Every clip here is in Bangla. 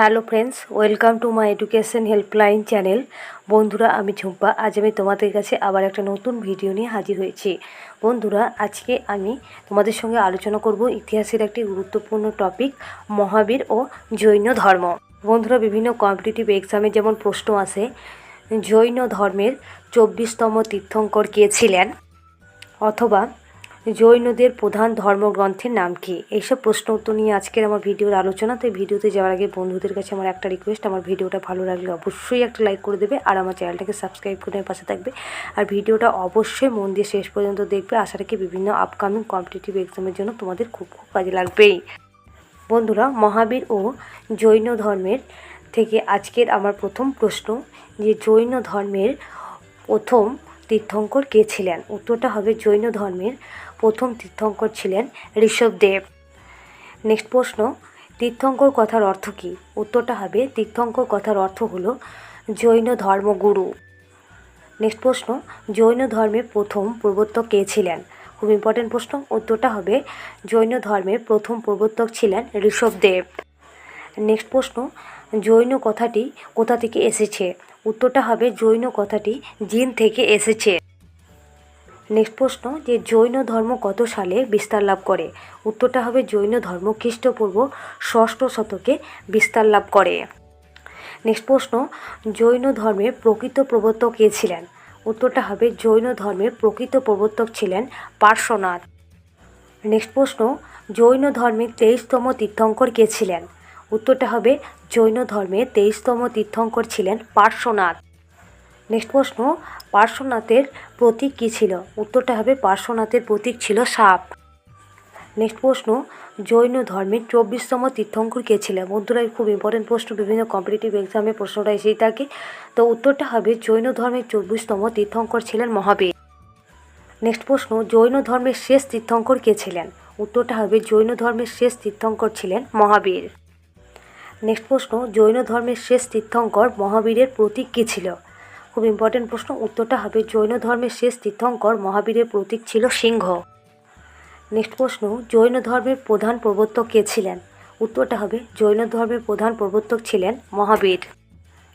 Hello friends, welcome to my education helpline channel. বন্ধুরা, আমি ঝুম্পা। আজ আমি তোমাদের কাছে আবার একটা নতুন ভিডিও নিয়ে হাজির হয়েছি। বন্ধুরা, আজকে আমি তোমাদের সঙ্গে আলোচনা করব ইতিহাসের একটি গুরুত্বপূর্ণ টপিক মহাবীর ও জৈন ধর্ম। বন্ধুরা, বিভিন্ন কম্পিটিটিভ এক্সামে যেমন প্রশ্ন আসে, জৈন ধর্মের চব্বিশতম তীর্থঙ্কর কে ছিলেন? অথবা জৈনদের প্রধান ধর্মগ্রন্থের নাম কি? এইসব প্রশ্ন উত্তর নিয়ে আজকের আমার ভিডিওর আলোচনা। তো ভিডিওতে যাওয়ার আগে বন্ধুদের কাছে আমার একটা রিকোয়েস্ট আমার ভিডিওটা ভালো লাগলে অবশ্যই একটা লাইক করে দেবে আর আমার চ্যানেলটাকে সাবস্ক্রাইব করে পাশে থাকবে। আর ভিডিওটা অবশ্যই মন দিয়ে শেষ পর্যন্ত দেখবে। আশা রাখি বিভিন্ন আপকামিং কম্পিটিটিভ এক্সামের জন্য তোমাদের খুব খুব কাজে লাগবেই। বন্ধুরা, মহাবীর ও জৈন ধর্মের থেকে আজকের আমার প্রথম প্রশ্ন, যে জৈন ধর্মের প্রথম তীর্থঙ্কর কে ছিলেন? উত্তরটা হবে জৈন ধর্মের প্রথম তীর্থঙ্কর ছিলেন ঋষভদেব নেক্সট প্রশ্ন, তীর্থঙ্কর কথার অর্থ কী? উত্তরটা হবে, তীর্থঙ্কর কথার অর্থ হলো জৈন ধর্মগুরু। নেক্সট প্রশ্ন, জৈন ধর্মের প্রথম প্রবর্তক কে ছিলেন? খুব ইম্পর্টেন্ট প্রশ্ন, উত্তরটা হবে, জৈন ধর্মের প্রথম প্রবর্তক ছিলেন ঋষভদেব নেক্সট প্রশ্ন, জৈন কথাটি কোথা থেকে এসেছে? উত্তরটা হবে, জৈন কথাটি জিন থেকে এসেছে। নেক্সট প্রশ্ন যে জৈন ধর্ম কত সালে বিস্তার লাভ করে? উত্তরটা হবে জৈন ধর্ম খ্রিস্টপূর্ব ষষ্ঠ শতকে বিস্তার লাভ করে। নেক্সট প্রশ্ন জৈন ধর্মের প্রকৃত প্রবর্তক কে ছিলেন? উত্তরটা হবে জৈন ধর্মের প্রকৃত প্রবর্তক ছিলেন পার্শ্বনাথ। নেক্সট প্রশ্ন জৈন ধর্মের তেইশতম তীর্থঙ্কর কে ছিলেন? উত্তরটা হবে জৈন ধর্মের তেইশতম তীর্থঙ্কর ছিলেন পার্শ্বনাথ। নেক্সট প্রশ্ন, পার্শ্বনাথের প্রতীক কী ছিল? উত্তরটা হবে পার্শ্বনাথের প্রতীক ছিল সাপ। নেক্সট প্রশ্ন, জৈন ধর্মের চব্বিশতম তীর্থঙ্কর কে ছিলেন? বন্ধুরা খুব ইম্পর্টেন্ট প্রশ্ন, বিভিন্ন কম্পিটিটিভ এক্সামে প্রশ্নটা এসেই থাকে। তো উত্তরটা হবে জৈন ধর্মের চব্বিশতম তীর্থঙ্কর ছিলেন মহাবীর। নেক্সট প্রশ্ন, জৈন ধর্মের শেষ তীর্থঙ্কর কে ছিলেন? উত্তরটা হবে জৈন ধর্মের শেষ তীর্থঙ্কর ছিলেন মহাবীর। নেক্সট প্রশ্ন, জৈন ধর্মের শেষ তীর্থঙ্কর মহাবীরের প্রতীক কী ছিল? খুব ইম্পর্টেন্ট প্রশ্ন। উত্তরটা হবে, জৈন ধর্মের শেষ তীর্থঙ্কর মহাবীরের প্রতীক ছিল সিংহ। নেক্সট প্রশ্ন, জৈন ধর্মের প্রধান প্রবর্তক কে ছিলেন? উত্তরটা হবে, জৈন ধর্মের প্রধান প্রবর্তক ছিলেন মহাবীর।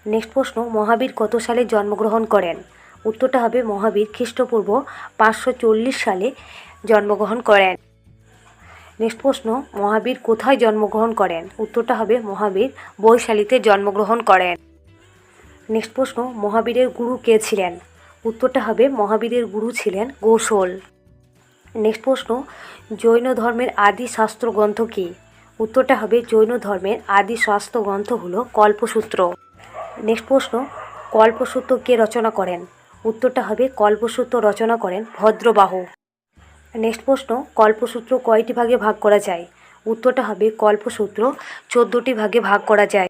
নেক্সট প্রশ্ন, মহাবীর কত সালে জন্মগ্রহণ করেন? উত্তরটা হবে, মহাবীর খ্রিস্টপূর্ব পাঁচশো চল্লিশ সালে জন্মগ্রহণ করেন। নেক্সট প্রশ্ন, মহাবীর কোথায় জন্মগ্রহণ করেন? উত্তরটা হবে, মহাবীর বৈশালীতে জন্মগ্রহণ করেন। নেক্সট প্রশ্ন, মহাবীরের গুরু কে ছিলেন? উত্তরটা হবে মহাবীরের গুরু ছিলেন কৌশল নেক্সট প্রশ্ন, জৈন ধর্মের আদি শাস্ত্র গ্রন্থ কী? উত্তরটা হবে জৈন ধর্মের আদি শাস্ত্র গ্রন্থ হলো কল্পসূত্র। নেক্সট প্রশ্ন, কল্পসূত্র কে রচনা করেন? উত্তরটা হবে কল্পসূত্র রচনা করেন ভদ্রবাহু। নেক্সট প্রশ্ন, কল্পসূত্র কয়টি ভাগে ভাগ করা যায়? উত্তরটা হবে কল্পসূত্র চোদ্দোটি ভাগে ভাগ করা যায়।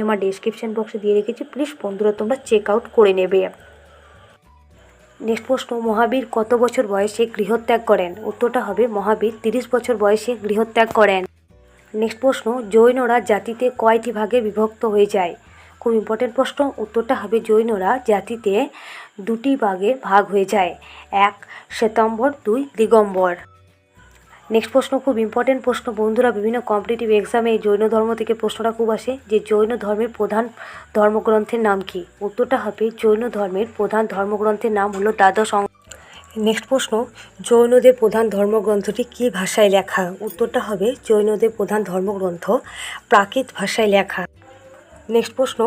আমার ডেসক্রিপশন বক্সে দিয়ে রেখেছি। প্লিজ বন্ধুরা, তোমরা চেক আউট করে নেবে। নেক্সট প্রশ্ন, মহাবীর কত বছর বয়সে গৃহত্যাগ করেন? উত্তরটা হবে মহাবীর তিরিশ বছর বয়সে গৃহত্যাগ করেন। নেক্সট প্রশ্ন, জৈনরা জাতিতে কয়টি ভাগে বিভক্ত হয়ে যায়? খুব ইম্পর্টেন্ট প্রশ্ন, উত্তরটা হবে জৈনরা জাতিতে দুটি ভাগে ভাগ হয়ে যায়। এক, শ্বেতাম্বর, দুই, দিগম্বর। নেক্সট প্রশ্ন, খুব ইম্পর্টেন্ট প্রশ্ন। বন্ধুরা, বিভিন্ন কম্পিটিটিভ এক্সামে এই জৈন ধর্ম থেকে প্রশ্নটা খুব আসে যে, জৈন ধর্মের প্রধান ধর্মগ্রন্থের নাম কি? উত্তরটা হবে, জৈন ধর্মের প্রধান ধর্মগ্রন্থের নাম হলো দ্বাদশ অং নেক্সট প্রশ্ন, জৈনদের প্রধান ধর্মগ্রন্থটি কী ভাষায় লেখা? উত্তরটা হবে, জৈনদের প্রধান ধর্মগ্রন্থ প্রাকৃত ভাষায় লেখা। নেক্সট প্রশ্ন,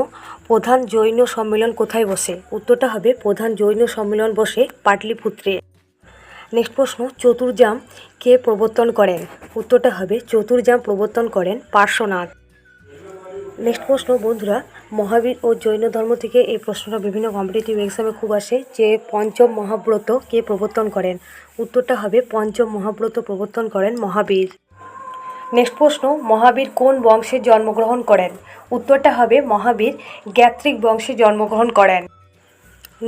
প্রধান জৈন সম্মেলন কোথায় বসে? উত্তরটা হবে, প্রধান জৈন সম্মেলন বসে পাটলিপুত্রে। নেক্সট প্রশ্ন চতুর্জাম কে প্রবর্তন করেন? উত্তরটা হবে চতুর্জাম প্রবর্তন করেন পার্শ্বনাথ। নেক্সট প্রশ্ন, বন্ধুরা, মহাবীর ও জৈন ধর্ম থেকে এই প্রশ্নটা বিভিন্ন কম্পিটিটিভ এক্সামে খুব আসে যে পঞ্চম মহাব্রত কে প্রবর্তন করেন? উত্তরটা হবে পঞ্চম মহাব্রত প্রবর্তন করেন মহাবীর। নেক্সট প্রশ্ন, মহাবীর কোন বংশে জন্মগ্রহণ করেন? উত্তরটা হবে মহাবীর গ্যাত্রিক বংশে জন্মগ্রহণ করেন।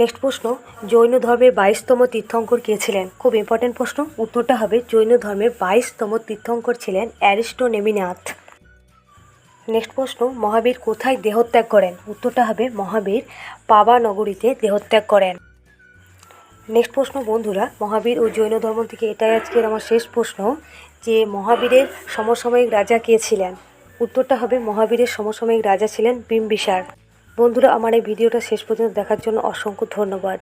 নেক্সট প্রশ্ন, জৈন ধর্মের বাইশতম তীর্থঙ্কর কে ছিলেন? খুব ইম্পর্টেন্ট প্রশ্ন। উত্তরটা হবে, জৈন ধর্মের বাইশতম তীর্থঙ্কর ছিলেন অ্যারিস্টো নেমিনাথ নেক্সট প্রশ্ন, মহাবীর কোথায় দেহত্যাগ করেন? উত্তরটা হবে, মহাবীর পাবা নগরীতে দেহত্যাগ করেন। নেক্সট প্রশ্ন, বন্ধুরা, মহাবীর ও জৈন ধর্ম থেকে এটাই আজকের আমার শেষ প্রশ্ন, যে মহাবীরের সমসাময়িক রাজা কে ছিলেন? উত্তরটা হবে, মহাবীরের সমসাময়িক রাজা ছিলেন বিম্বিসার। বন্ধুরা আমার এই ভিডিওটা শেষ পর্যন্ত দেখার জন্য অসংখ্য ধন্যবাদ।